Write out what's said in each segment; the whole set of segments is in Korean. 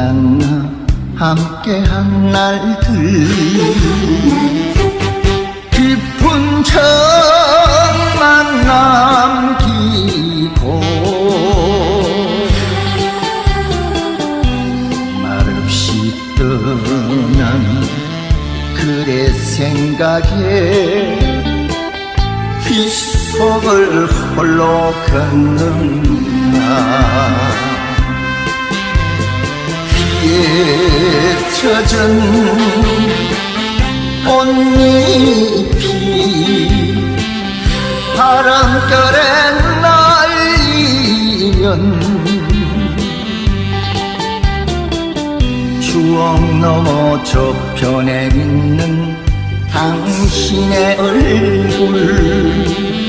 만나 함께한 날들. 깊은 정만 남기고 말없이 떠난 그대 생각에 빗속을 홀로 걷는다 비에 젖은 꽃잎이 바람결에 날리면 추억 넘어 저편에 있는 당신의 얼굴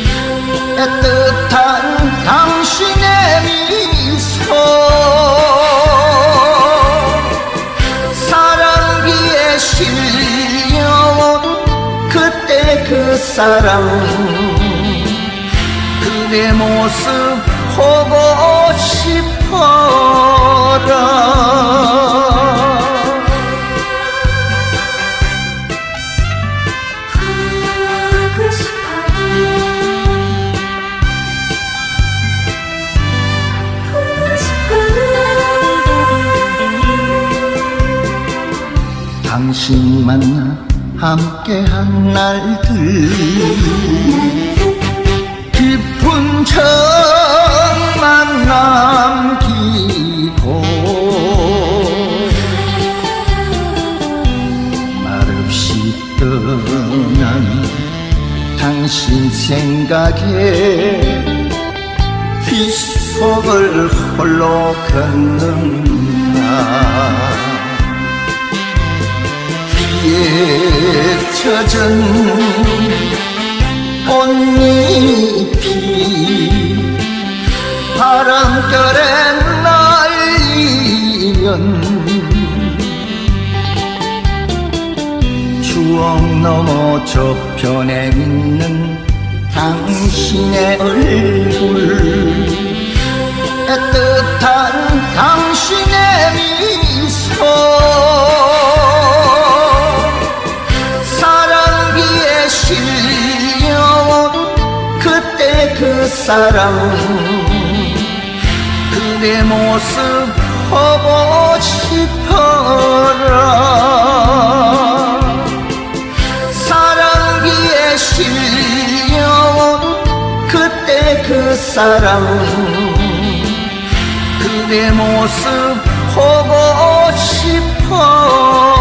사랑 그대 모습 보고 싶어라. 보고 싶어 보고 싶어 당신 만나 함께한 날들. 깊은 정만 남기고. 말없이 떠난 당신 생각에 빗속을 홀로 걷는다 비에 젖은 꽃잎이 바람결에 날리면 추억 넘어 저편에 있는 당신의 얼굴 애틋한 사랑 그대 모습 보고 싶어라. 사랑비에 실려온 그때 그 사랑 그대 모습 보고 싶어